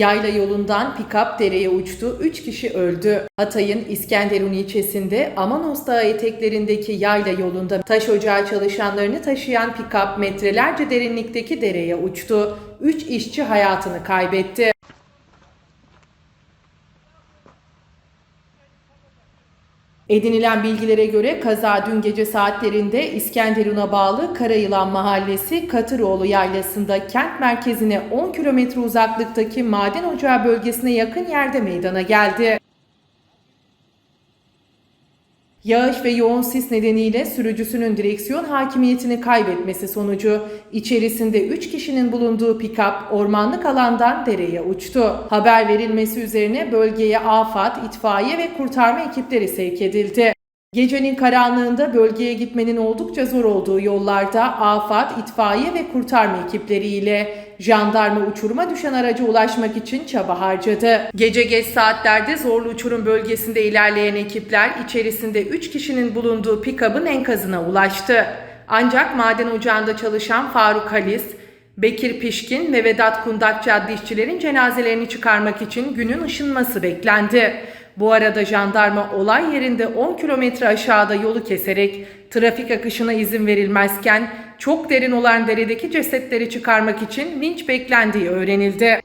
Yayla yolundan pikap dereye uçtu, 3 kişi öldü. Hatay'ın İskenderun ilçesinde Amanos Dağı eteklerindeki yayla yolunda taş ocağı çalışanlarını taşıyan pikap metrelerce derinlikteki dereye uçtu. 3 işçi hayatını kaybetti. Edinilen bilgilere göre kaza dün gece saatlerinde İskenderun'a bağlı Karayılan Mahallesi Katıroğlu Yaylası'nda kent merkezine 10 kilometre uzaklıktaki maden ocağı bölgesine yakın yerde meydana geldi. Yağış ve yoğun sis nedeniyle sürücüsünün direksiyon hakimiyetini kaybetmesi sonucu içerisinde 3 kişinin bulunduğu pikap ormanlık alandan dereye uçtu. Haber verilmesi üzerine bölgeye AFAD, itfaiye ve kurtarma ekipleri sevk edildi. Gecenin karanlığında bölgeye gitmenin oldukça zor olduğu yollarda AFAD, itfaiye ve kurtarma ekipleriyle jandarma uçuruma düşen araca ulaşmak için çaba harcadı. Gece geç saatlerde zorlu uçurum bölgesinde ilerleyen ekipler içerisinde 3 kişinin bulunduğu pikabın enkazına ulaştı. Ancak maden ocağında çalışan Faruk Halis, Bekir Pişkin ve Vedat Kundakçı adlı işçilerin cenazelerini çıkarmak için günün ışınması beklendi. Bu arada jandarma olay yerinde 10 kilometre aşağıda yolu keserek trafik akışına izin verilmezken çok derin olan deredeki cesetleri çıkarmak için vinç beklendiği öğrenildi.